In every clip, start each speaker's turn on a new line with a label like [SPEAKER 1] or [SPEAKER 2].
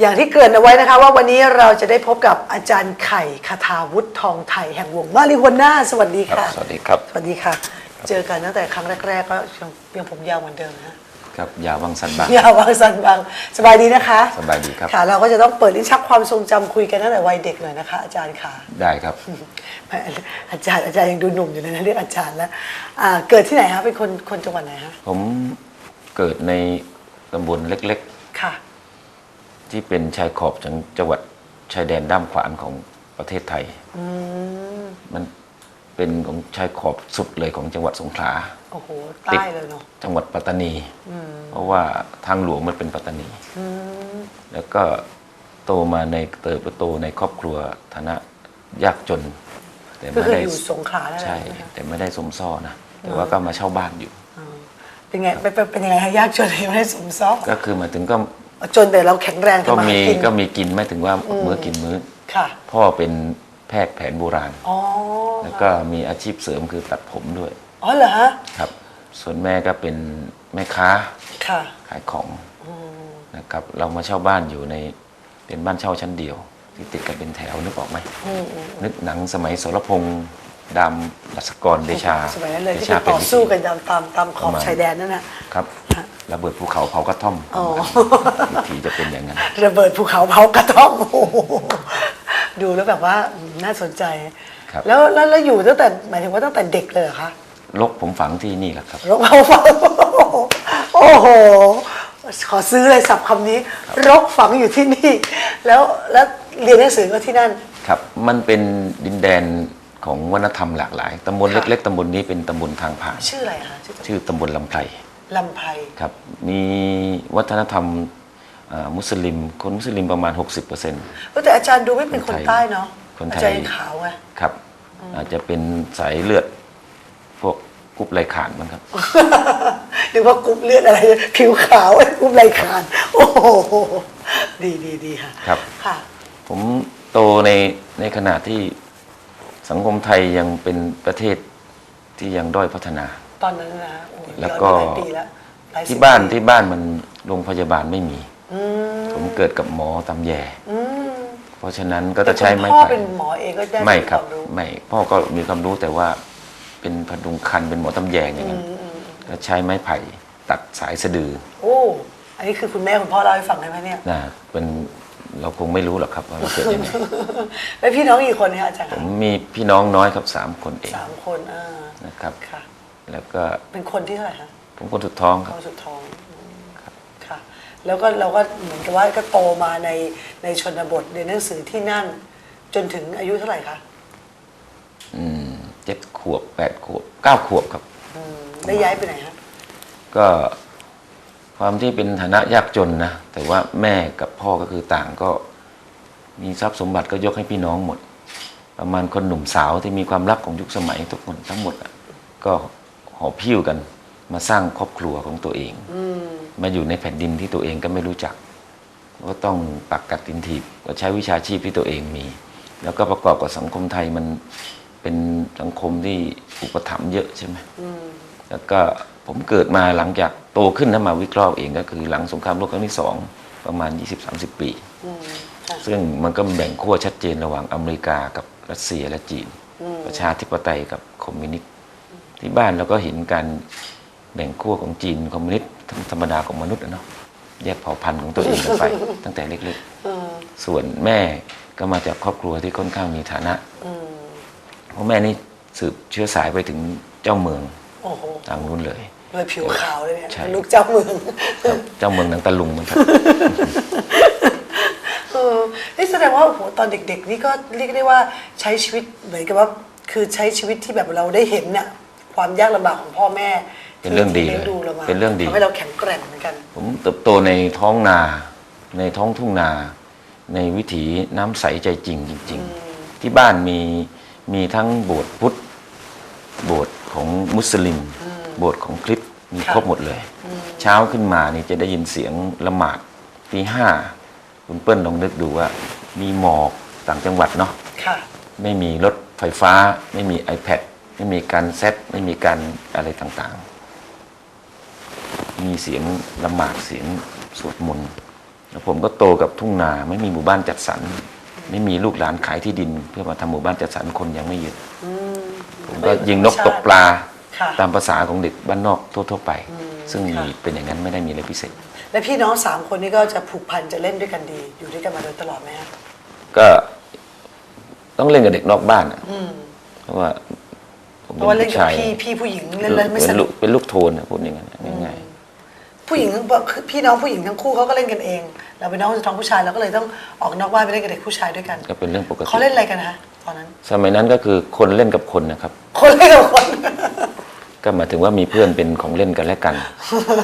[SPEAKER 1] อย่างที่เกริ่นเอาไว้นะคะว่าวันนี้เราจะได้พบกับอาจารย์ไข่คาถาวุฒิทองไทยแห่งวงมาริฮวน่าสวัสดี
[SPEAKER 2] ครับ
[SPEAKER 1] ค่ะ
[SPEAKER 2] สวัสดีครับ
[SPEAKER 1] สวัสดีค่ะ เจอกันตั้งแต่ครั้งแรก ๆ ก็ยังยังผมยาวเหมือนเดิมนะ
[SPEAKER 2] ครับยาวบางสันบาง
[SPEAKER 1] ยาวบางสันบางสบายดีนะคะ
[SPEAKER 2] สบายดีครับ
[SPEAKER 1] ค่ะเราก็จะต้องเปิดลิ้นชักความทรงจำคุยกันตั้งแต่วัยเด็กหน่อยนะคะ อาจารย์ค่ะ
[SPEAKER 2] ได้ครับ
[SPEAKER 1] อาจารย์อาจารย์ยังดูหนุ่มอยู่เลยนะเรียกอาจารย์แล้วอ่าเกิดที่ไหนคะเป็นคนคนจังหวัดไหนคะ
[SPEAKER 2] ผมเกิดในตำบลเล็ก
[SPEAKER 1] ค่ะ
[SPEAKER 2] ๆ ที่เป็นชายขอบจังจังหวัดชายแดนด้ามขวานของประเทศไทย
[SPEAKER 1] อืม
[SPEAKER 2] มันเป็นของชายขอบสุดเลยของจังหวัดสงขลา
[SPEAKER 1] โอ้โหใต้เลยเนาะ
[SPEAKER 2] จังหวัดปัตตานี
[SPEAKER 1] อืม
[SPEAKER 2] เพราะว่าทางหลวงมันเป็นปัตตานี
[SPEAKER 1] อืม
[SPEAKER 2] แล้วก็โตมาในเติบโตในครอบครัวฐานะยากจน แต่
[SPEAKER 1] ก็
[SPEAKER 2] ไม่
[SPEAKER 1] คือ
[SPEAKER 2] ได้
[SPEAKER 1] อยู่สงขลาแล้ว
[SPEAKER 2] ใช่
[SPEAKER 1] ไหมคะ
[SPEAKER 2] แต่ไม่ได้สมซ้อนะแต่ว่าก็มาเช่าบ้านอยู่
[SPEAKER 1] อ่าเป็นไงเป็นเป็นเป็นยังไงคะยากจนไม่ได้สมซอก
[SPEAKER 2] ก็คือมาถึงก็
[SPEAKER 1] จนแต่เราแข็งแรง
[SPEAKER 2] ก็
[SPEAKER 1] ทำมาหา
[SPEAKER 2] มี
[SPEAKER 1] กิน
[SPEAKER 2] ก็มีกินไม่ถึงว่ามื้อกินมื้อ
[SPEAKER 1] ค่ะ
[SPEAKER 2] พ่อเป็นแพทย์แผนโบราณ
[SPEAKER 1] อ๋อ
[SPEAKER 2] แล้วก็มีอาชีพเสริมคือตัดผมด้วย
[SPEAKER 1] อ๋อเหรอฮะ
[SPEAKER 2] ครับ ส่วนแม่ก็เป็นแม่ค้า
[SPEAKER 1] ค่ะ
[SPEAKER 2] ขายของ
[SPEAKER 1] อืม
[SPEAKER 2] นะครับ เรามาเช่าบ้านอยู่ในเป็นบ้านเช่าชั้นเดียว ที่ติดกันเป็นแถวนึกออกไหม
[SPEAKER 1] อืมอืม
[SPEAKER 2] นึกหนังสมัยสรพงษ์ดำรัศกรเดชา
[SPEAKER 1] สมัยนั้นเลย
[SPEAKER 2] ด
[SPEAKER 1] ที่
[SPEAKER 2] ชา
[SPEAKER 1] ไปต่อ
[SPEAKER 2] วิ
[SPEAKER 1] สู้
[SPEAKER 2] ธี
[SPEAKER 1] กันตามตามตามขอบ
[SPEAKER 2] ประมาณ
[SPEAKER 1] ชายแดนนั่นน่ะ
[SPEAKER 2] ครับ
[SPEAKER 1] ฮะ
[SPEAKER 2] ระเบิดภูเขาเผากระท่อม
[SPEAKER 1] อ๋อ
[SPEAKER 2] วิธีจะเป็นอย่างนั้น
[SPEAKER 1] ระเบิดภูเขาเผากระท่อมโอ้โหดูแล้วแบบว่าอืมน่าสนใจ
[SPEAKER 2] ครับ
[SPEAKER 1] แล้วแล้วแล้วอยู่ตั้งแต่หมายถึงว่าตั้งแต่เด็กเลยเหรอคะ
[SPEAKER 2] ลกผมฝังที่นี่แหละครับ
[SPEAKER 1] รกเผาฝังโอ้โห ขอซื้อเลยสับคำนี้ รกฝังอยู่ที่นี่ แล้วแล้วเรียนหนังสือก็ที่นั่น
[SPEAKER 2] ครับ มันเป็นดินแดนของวัฒนธรรมหลากหลายตำบล
[SPEAKER 1] ค่ะ
[SPEAKER 2] เล็ก ๆตำบลนี้เป็นตำบลทางผ่าน
[SPEAKER 1] ชื่ออะไรคะชื่อ
[SPEAKER 2] ชื่อตำบลลำไพร
[SPEAKER 1] ลำไพร
[SPEAKER 2] ครับ มีวัฒนธรรมอ่ามุสลิม คนมุสลิมประมาณ 60%เเอ
[SPEAKER 1] อแต่อาจารย์ดูไม่เป็นคน
[SPEAKER 2] คนไทย
[SPEAKER 1] ใต้เนาะ
[SPEAKER 2] คนไทย
[SPEAKER 1] อาจารย์ยังขาวไง
[SPEAKER 2] ครับ อาจจะเป็นสายเลือด พวกกรุ๊ปไรขานมั้งครับ
[SPEAKER 1] หรือว่ากรุ๊ปเลือดอะไร ผิวขาวไอ้กรุ๊ปไรขาน โอ้โหดีดีดีค่ะ
[SPEAKER 2] ครับ
[SPEAKER 1] ค่ะ
[SPEAKER 2] ผมโตในในขณะที่สังคมไทยยังเป็นประเทศที่ยังด้อยพัฒนา
[SPEAKER 1] ตอนนั้นนะโอ้ย
[SPEAKER 2] แล้ว
[SPEAKER 1] ย้อน
[SPEAKER 2] ก็
[SPEAKER 1] ไปหลายปีแล้วหลยสิ
[SPEAKER 2] ที่บ้าน
[SPEAKER 1] ปี
[SPEAKER 2] ที่บ้านมันโรงพยาบาลไม่มี
[SPEAKER 1] อืม
[SPEAKER 2] ผมเกิดกับหมอตำแย
[SPEAKER 1] อืม
[SPEAKER 2] เพราะฉะนั้นก็จะใช้ไม้
[SPEAKER 1] แต่คุณพ่อ
[SPEAKER 2] ไผ่
[SPEAKER 1] เป็นหมอเองก็ได้
[SPEAKER 2] ไม่ครับ
[SPEAKER 1] วามรู้
[SPEAKER 2] ไม่พ่อก็มีความรู้แต่ว่าเป็นพดุงคันเป็นหมอตำแยอย่างนั้นก็ใช้ไม้ไผ่ตัดสายสะดือ
[SPEAKER 1] โอ้อันนี้คือคุณแม่คุณพ่อเล่าให้ฟังได้ไหมเนี่ย
[SPEAKER 2] นะเป็นเราคงไม่รู้หรอกครับว่ามันเกิดยังไง
[SPEAKER 1] แล้วพี่น้องกี่คนเนี่ยอาจารย์
[SPEAKER 2] ผ
[SPEAKER 1] คะ
[SPEAKER 2] มมีพี่น้องน้อยครับสามคนเอง
[SPEAKER 1] สามคนอ่า
[SPEAKER 2] นะครับ
[SPEAKER 1] ค่ะ
[SPEAKER 2] แล้วก็
[SPEAKER 1] เป็นคนที่เท่าไหร่คะ
[SPEAKER 2] ผมคนสุดท้องค
[SPEAKER 1] ค
[SPEAKER 2] รับ
[SPEAKER 1] นสุดท้องอืมค่ะ แล้วก็เราก็เหมือนกับว่าก็โตมาในในชนบทเรียนหนังสือที่นั่น จนถึงอายุเท่าไหร่คะ
[SPEAKER 2] อืมเจ็ดขวบแปดขวบเก้าขวบครับ
[SPEAKER 1] อืมได้ย้ายไปไหนคะ
[SPEAKER 2] ก็ความที่เป็นฐานะยากจนนะ แต่ว่าแม่กับพ่อก็คือต่างก็ มีทรัพย์สมบัติก็ยกให้พี่น้องหมด ประมาณคนหนุ่มสาวที่มีความรักของยุคสมัยทุกคนทั้งหมดอะก็ห อบพิ้วกัน มาสร้างครอบครัวของตัวเอง
[SPEAKER 1] อืม
[SPEAKER 2] มาอยู่ในแผ่นดินที่ตัวเองก็ไม่รู้จัก ก็ต้องปักกัดตินถีบก็ใช้วิชาชีพที่ตัวเองมี แล้วก็ประกอบกับสังคมไทยมันเป็นสังคมที่อุปถัมภ์เยอะใช่ไหม
[SPEAKER 1] อืม
[SPEAKER 2] แล้วก็ผมเกิดมาหลังจากโตขึ้นนะมาวิเคราะห์เองก็คือหลังสงครามโลกครั้งที่สองประมาณ 20-30 ปี
[SPEAKER 1] อืมค่ะ
[SPEAKER 2] ซึ่งมันก็แบ่งขั้วชัดเจนระหว่างอเมริกากับรัสเซียและจีน
[SPEAKER 1] อืม
[SPEAKER 2] ประชาธิปไตยกับคอมมิวนิสต์ ที่บ้านเราก็เห็นการแบ่งขั้วของจีนคอมมิวนิสต์ธรรมดาของมนุษย์อะเนาะแยกเผ่าพันธุ์ของตัวเองกันไป ตั้งแต่เล็ก
[SPEAKER 1] อืม
[SPEAKER 2] ๆส่วนแม่ก็มาจากครอบครัวที่ค่อนข้างมีฐานะ
[SPEAKER 1] อืม
[SPEAKER 2] เพราะแม่นี่สืบเชื้อสายไปถึงเจ้าเมือง
[SPEAKER 1] โอ้โห
[SPEAKER 2] ทางนู้นเลย
[SPEAKER 1] เลยผิวขาวเลยเนี่ย
[SPEAKER 2] ใช่
[SPEAKER 1] ลูกเจ้าเมือง
[SPEAKER 2] ครับเจ้าเมืองหนังตะลุงมันครับ
[SPEAKER 1] เออนี่แสดงว่าโอ้โหตอนเด็ก ๆ นี่ก็เรียกได้ว่าใช้ชีวิตเหมือนกับว่าคือใช้ชีวิตที่แบบเราได้เห็นน่ะ ความยากลำบากของพ่อแม่
[SPEAKER 2] เป็นเรื่องดี
[SPEAKER 1] ที่
[SPEAKER 2] เลย
[SPEAKER 1] ลี้ยดูเรามา
[SPEAKER 2] เป็นเรื่องดี
[SPEAKER 1] ทำให้เราแข็งแกร่งเหมือนกัน
[SPEAKER 2] ผมเติบโตในท้องนา ในท้องทุ่งนา ในวิถีน้ำใสใจจริงจริง ๆ ที่บ้านมีมีทั้งโบสถ์พุทธโบสถ์ของมุสลิม โบสถ์ของคริสต์มี
[SPEAKER 1] ค่ะ
[SPEAKER 2] ครบหมดเลย เช้าขึ้นมานี่จะได้ยินเสียงละหมาดตีห้าคุณเปิ้ลลองนึกดูว่า มีหมอกต่างจังหวัดเนาะ
[SPEAKER 1] ค่ะ
[SPEAKER 2] ไม่มีรถไฟฟ้า ไม่มี iPad ไม่มีการเซตไม่มีการอะไรต่างๆ มีเสียงละหมาดเสียงสวดมนต์แล้วผมก็โตกับทุ่งนาไม่มีหมู่บ้านจัดสรรไม่มีลูกหลานขายที่ดิน เพื่อมาทำหมู่บ้านจัดสรรคนยังไม่เยอะผมก็ยิงนกตกปลา
[SPEAKER 1] ค่ะ
[SPEAKER 2] ตามภาษาของเด็กบ้านนอกทั่วๆไป ซึ่งมี
[SPEAKER 1] ค่ะ
[SPEAKER 2] เป็นอย่างนั้นไม่ได้มีอะไรพิเศษ
[SPEAKER 1] และพี่น้องสามคนนี้ก็จะผูกพันจะเล่นด้วยกันดี อยู่ด้วยกันมาโดยตลอดไหมฮะ
[SPEAKER 2] ก็ต้องเล่นกับเด็กนอกบ้านอะเพราะว่าผม
[SPEAKER 1] เพราะว่าเล่น
[SPEAKER 2] ผู้
[SPEAKER 1] กับ
[SPEAKER 2] ชาย
[SPEAKER 1] พี่พี่ผู้หญิงเล่นเล่นไม่ส
[SPEAKER 2] เป็น
[SPEAKER 1] นุ
[SPEAKER 2] ลู
[SPEAKER 1] ก
[SPEAKER 2] กเป็นลูกโทนอะพูดอย่างนั้นอะง่าย
[SPEAKER 1] ผู้หญิงคือพี่น้องผู้หญิงทั้งคู่เขาก็เล่นกันเอง เราเป็นน้องท้องผู้ชายเราก็เลยต้องออกนอกบ้านไปเล่นกับเด็กผู้ชายด้วยกัน
[SPEAKER 2] ๆก็เป็นเรื่องปกติ
[SPEAKER 1] เขาเล่นอะไรกันฮะตอนนั้น
[SPEAKER 2] สมัยนั้นก็คือคนเล่นกับคนนะครับ
[SPEAKER 1] คนเล่นกับคน
[SPEAKER 2] ก็หมายถึงว่ามีเพื่อนเป็นของเล่นกันและกัน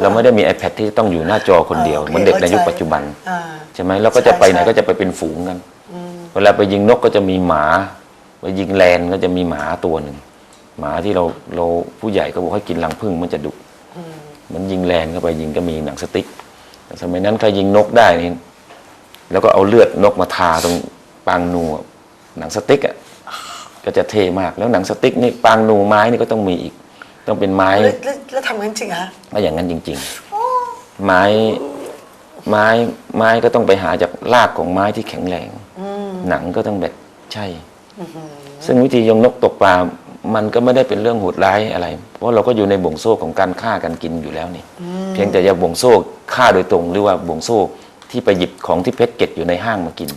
[SPEAKER 2] เราไม่ได้มี iPad ที่ต้องอยู่หน้าจอคนเดียว
[SPEAKER 1] โอเค
[SPEAKER 2] เหมือนเด็กในยุค
[SPEAKER 1] เข้าใจ
[SPEAKER 2] ปัจจุบัน
[SPEAKER 1] อ่า
[SPEAKER 2] ใช่ไหมเราก็จะไปไหน
[SPEAKER 1] ใช่
[SPEAKER 2] ก็จะไปเป็นฝูงกัน เวลาไปยิงนกก็จะมีหมา ไปยิงแลนก็จะมีหมาตัวหนึ่ง หมาที่เราเราผู้ใหญ่ก็บอกให้กินรังผึ้งมันจะดุเหมือนยิงแลนเข้าไปยิงก็มีหนังสติ๊กแต่สมัยนั้นใครยิงนกได้นี่แล้วก็เอาเลือดนกมาทาตรงปางนูอะหนังสติ๊กอะก็จะเท่มากแล้วหนังสติ๊กนี่ปางนูไม้นี่ก็ต้องมีอีก ต้องเป็นไม้
[SPEAKER 1] แล้วแล้วแล้วทำงั้นจริงเหรอฮะ
[SPEAKER 2] ก็อย่างนั้นจริง ๆ ไม้ไม้ไม้ก็ต้องไปหาจากรากของไม้ที่แข็งแรงหนังก็ต้องแบบใช่ ซึ่งวิธียงนกตกปลา มันก็ไม่ได้เป็นเรื่องโหดร้ายอะไร เพราะเราก็อยู่ในบ่วงโซ่ของการฆ่ากันกินอยู่แล้วนี่ เพียงแต่จะบ่วงโซ่ฆ่าโดยตรงหรือว่าบ่วงโซ่ที่ไปหยิบของที่เพชรเก็ตอยู่ในห้างมากิน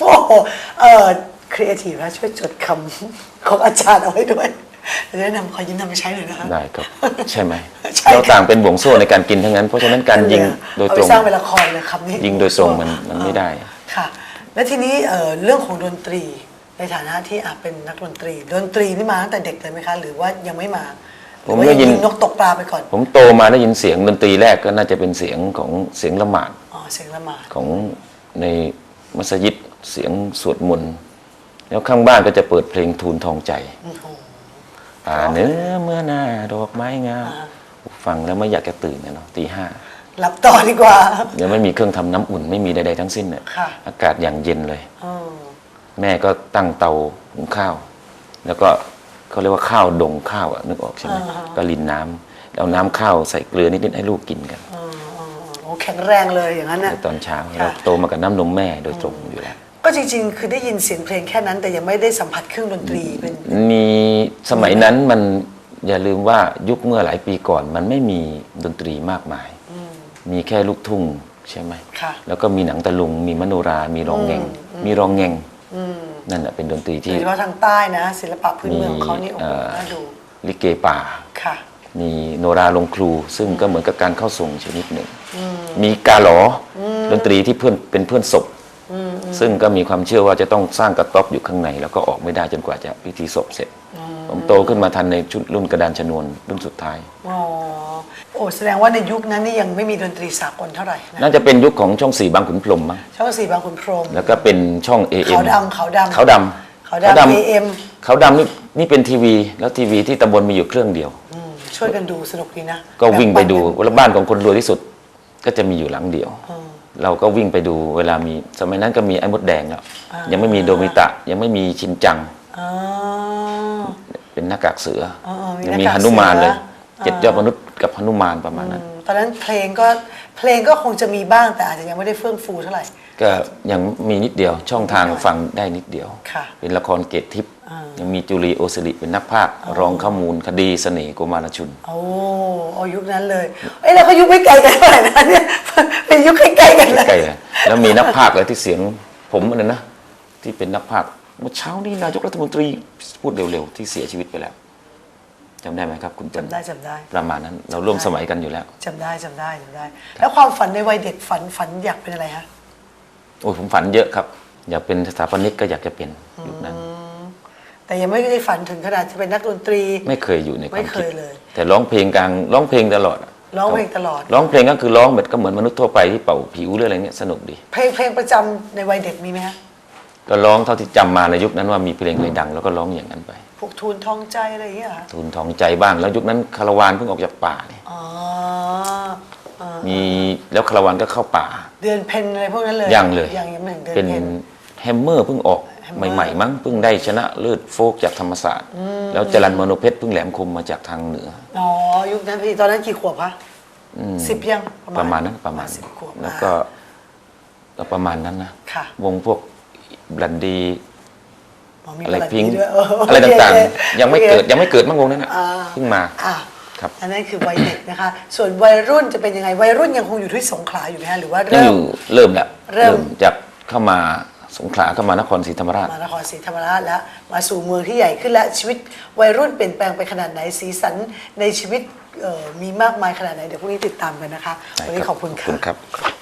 [SPEAKER 1] โอ้โหเออครีเอทีฟนะช่วยจดคำของอาจารย์เอาไว้ด้วยเดี๋ยวแนะนำขอยืมนำไปใช้หน่อยนะคะ
[SPEAKER 2] ได้ครับ ใช่ไหม
[SPEAKER 1] ใช่
[SPEAKER 2] เราต่างเป็นบ่วงโซ่ในการกินทั้งนั้น เพราะฉะนั้นการยิงโดย
[SPEAKER 1] เอา
[SPEAKER 2] ต
[SPEAKER 1] ไป
[SPEAKER 2] รง
[SPEAKER 1] สร้างเป็นละครเลยคำนี้
[SPEAKER 2] ยิงโดยตรงมันมันไม่ได้
[SPEAKER 1] ค่ะ และทีนี้เอ่อเรื่องของดนตรี ในฐานะที่อาเป็นนักดนตรี ดนตรีนี่มาตั้งแต่เด็กเลยไหมคะ หรือว่ายังไม่มาห
[SPEAKER 2] ผ
[SPEAKER 1] รือ
[SPEAKER 2] ม
[SPEAKER 1] ว่า
[SPEAKER 2] ได้ยิน
[SPEAKER 1] งนกตกปลาไปก่อน
[SPEAKER 2] ผมโตมาได้ยินเสียงดนตรีแรกก็น่าจะเป็นเสียงของเสียงละหมาด
[SPEAKER 1] อ๋อเสียงละหมาด
[SPEAKER 2] ของในมัสยิดเสียงสวดมนต์แล้วข้างบ้านก็จะเปิดเพลงทูลทองใจ
[SPEAKER 1] โอ้โห
[SPEAKER 2] ป่าเนื้อเมื่อหน้าดอกไม้งามฟังแล้วไม่อยากจะตื่นนะเนาะตีห้า
[SPEAKER 1] หลับต่อดีกว่า
[SPEAKER 2] ยังไม่มีเครื่องทำน้ำอุ่นไม่มีใดๆทั้งสิ้นเนี่ย
[SPEAKER 1] ค่ะ
[SPEAKER 2] อากาศอย่างเย็นเลย
[SPEAKER 1] อ๋อ
[SPEAKER 2] แม่ก็ตั้งเตาหุงข้าว แล้วก็เขาเรียกว่าข้าวดงข้าวอะนึกออกใช่ไหมก็รินน้ำแล้วเอาน้ำข้าวใส่เกลือนิดๆให้ลูกกินกัน
[SPEAKER 1] อ๋ออ๋อโอ้แข็งแรงเลยอย่างนั้นนะ
[SPEAKER 2] ในตอนเช้า
[SPEAKER 1] ค่ะ
[SPEAKER 2] เราโตมากับน้ำนมแม่โดยตรงอยู่แล้ว
[SPEAKER 1] ก็จริงๆ คือได้ยินเสียงเพลงแค่นั้นแต่ยังไม่ได้สัมผัสเครื่องดนตรีเป็น
[SPEAKER 2] มีสมัยนั้นมันอย่าลืมว่ายุคเมื่อหลายปีก่อน มันไม่มีดนตรีมากมาย มีแค่ลูกทุ่งใช่ไหม
[SPEAKER 1] ค่ะ
[SPEAKER 2] แล้วก็มีหนังตะลุง มีมโนรา มีรองแงง มีรองแงง นั่นแหละเป็นดนตรี
[SPEAKER 1] โด
[SPEAKER 2] ที่
[SPEAKER 1] ยเฉพาะทางใต้นะ ศิลปะพื้นเมืองของเขานี่โอ้โห
[SPEAKER 2] เอ่อ
[SPEAKER 1] น่าดู
[SPEAKER 2] ลิเกป่า
[SPEAKER 1] ค่ะ
[SPEAKER 2] มีโนราลงครู ซึ่งก็เหมือนกับการเข้าทรงชนิดหนึ่ง มีกาหลออดนตรีที่เพื่อนเป็นเพื่อนศพ ซึ่งก็มีความเชื่อว่าจะต้องสร้างกระต๊อบอยู่ข้างใน แล้วก็ออกไม่ได้จนกว่าจะพิธีศพเสร็จ ผมโตขึ้นมาทันในชุดรุ่นกระดานชนวนรุ่นสุดท้าย
[SPEAKER 1] อ๋อโอ้แสดงว่าในยุคนั้นนี่ยังไม่มีดนตรีสากลเท่าไหร่นะ
[SPEAKER 2] น่าจะเป็นยุคของช่องสี่บางขุนพรหมมั้ง
[SPEAKER 1] ช่องสี่บางขุนพรหม
[SPEAKER 2] แล้วก็เป็นช่อง AM
[SPEAKER 1] ขาวดำขาวดำ
[SPEAKER 2] ขาวดำ
[SPEAKER 1] ขาวดำ AM
[SPEAKER 2] ขาวดำนี่นี่เป็นทีวี แล้วทีวีที่ตำบลมีอยู่เครื่องเดียว
[SPEAKER 1] อืมช่วยกันดูสนุกดีนะ
[SPEAKER 2] ก็วิ่งไปดู
[SPEAKER 1] แบ่ปัน
[SPEAKER 2] ว่าบ้านของคนรวยที่สุด ก็จะมีอยู่หลังเดียว เราก็วิ่งไปดูเวลามีสมัยนั้นก็มีไอ้มดแดงแล้วยังไม่มีโดมิตะ ยังไม่มีชินจัง
[SPEAKER 1] อ๋อ
[SPEAKER 2] เป็นหน้ากากเสือ
[SPEAKER 1] อ๋อมี
[SPEAKER 2] ยังมี
[SPEAKER 1] หน้ากาก
[SPEAKER 2] หนุมานเลย
[SPEAKER 1] เสือ
[SPEAKER 2] เจ็ดยอดมนุษย์กับหนุมานประมาณนั้น
[SPEAKER 1] อืมตอนนั้นเพลงก็เพลงก็คงจะมีบ้างแต่อาจจะยังไม่ได้เฟื่องฟูเท่าไหร่
[SPEAKER 2] ก็ยังมีนิดเดียวช่องทางฟังได้นิดเดียว
[SPEAKER 1] ค่ะ
[SPEAKER 2] เป็นละครเกตทิพย์
[SPEAKER 1] อ่ายั
[SPEAKER 2] ยังมีจุลีโอสิริเป็นนักพากย์รองข้อมูลคดีเสน่ห์โกมารชุน
[SPEAKER 1] โอ้เอายุคนั้นเลย เอ้ยเราก็ยุคไม่ไกลกันเท่าไหร่นะเนี่ยเป็นยุคใกล้ๆกันเลย
[SPEAKER 2] ใกล้เลยแล้วมีนักพากย์อะไรที่เสียงผมอันนั้นนะ ที่เป็นนักพากย์เมื่อเช้านี้นายกรัฐมนตรีพูดเร็วๆ ที่เสียชีวิตไปแล้วจำได้ไหมครับ คุณจัน
[SPEAKER 1] จำได้จำได้
[SPEAKER 2] ประมาณนั้น เราร่วมสมัยกันอยู่แล้ว
[SPEAKER 1] จำได้จำได้จำได้ แล้วความฝันในวัยเด็กฝันฝันอยากเป็นอะไรฮะ
[SPEAKER 2] โอ้ยผมฝันเยอะครับ อยากเป็นสถาปนิกก็อยากจะเป็นยุคนั้น
[SPEAKER 1] แต่ยังไม่ได้ฝันถึงขนาดจะเป็นนักดนตรี
[SPEAKER 2] ไม่เคยอยู่ในควา
[SPEAKER 1] ไม่
[SPEAKER 2] ม
[SPEAKER 1] เค
[SPEAKER 2] คิด
[SPEAKER 1] ยเลย
[SPEAKER 2] แต่ร้องเพลงกลางร้องเพลงตลอดะ
[SPEAKER 1] ร้องเพลงตลอด
[SPEAKER 2] ร้องเพลงก็คือร้องแบบก็เหมือนมนุษย์ทั่วไปที่เป่าผิวหรืออะไรเงี้ยสนุกดี
[SPEAKER 1] เพลงเพลงประจำในวัยเด็กมีไหมฮะ
[SPEAKER 2] ก็ร้องเท่าที่จำมาในยุคนั้นว่ามีเพลงอะไรดัง แล้วก็ร้องอย่างนั้นไป
[SPEAKER 1] พวกทูลทองใจอะไรอย่างเงี้ยเหรอ
[SPEAKER 2] ทูลทองใจบ้างแล้วยุคนั้นคาราวานเพิ่งออกจากป่าเนี่ย
[SPEAKER 1] อ๋อเออ
[SPEAKER 2] มีแล้วคาราวานก็เข้าป่า
[SPEAKER 1] เดือนเพ็ญอะไรพวกนั้นเลย
[SPEAKER 2] ยังเลย
[SPEAKER 1] ยังยังไม่ถึงเดือน
[SPEAKER 2] เป็น
[SPEAKER 1] เพ็ญ
[SPEAKER 2] แฮมเมอร์เพิ่งออก
[SPEAKER 1] แฮมเมอร์
[SPEAKER 2] ใหม่ ๆ มั้งเพิ่งได้ชนะเลิศโฟกจากธรรมศาสตร์ แล้วจรันมโนเพชรเพิ่งแหลมคมมาจากทางเหนือ
[SPEAKER 1] อ๋อยุคนั้นพี่ตอนนั้นกี่ขวบคะ
[SPEAKER 2] อืม
[SPEAKER 1] สิบยัง
[SPEAKER 2] ประมาณนั้นประมาณ
[SPEAKER 1] สิบขวบ
[SPEAKER 2] แล้วก็ก็ประมาณนั้นนะ
[SPEAKER 1] ค่ะ
[SPEAKER 2] วงพวกบลันดี
[SPEAKER 1] อ๋อมี
[SPEAKER 2] อะไร
[SPEAKER 1] ประหลัด
[SPEAKER 2] พิงค์
[SPEAKER 1] ด้วยเอะ
[SPEAKER 2] ไรต่าง
[SPEAKER 1] โอเค
[SPEAKER 2] ๆยังไม่เกิดยังไม่เกิดมั้งวงนั้นอะ
[SPEAKER 1] อ่า
[SPEAKER 2] เพิ่งมา
[SPEAKER 1] อะ
[SPEAKER 2] ครับ
[SPEAKER 1] อันนั้นคือวัยเด็กนะคะ ส่วนวัยรุ่นจะเป็นยังไง วัยรุ่นยังคงอยู่ที่สงขลาอยู่ไหมคะหรือว่า
[SPEAKER 2] ยัง
[SPEAKER 1] เริ่
[SPEAKER 2] อ
[SPEAKER 1] ม
[SPEAKER 2] ยู่เริ่มแล้ว
[SPEAKER 1] เริ่ม
[SPEAKER 2] จากเข้ามาสงขลาเข้ามานครศรีธรรมราช
[SPEAKER 1] มานครศรีธรรมราชแล้ว มาสู่เมืองที่ใหญ่ขึ้นและชีวิตวัยรุ่นเปลี่ยนแปลงไปขนาดไหนสีสันในชีวิตเอ่อมีมากมายขนาดไหนเดี๋ยวพรุ่งนี้ติดตามกันนะคะ วันนี้ขอบคุณ
[SPEAKER 2] ขอบคุณ
[SPEAKER 1] ค่ะ
[SPEAKER 2] ครับ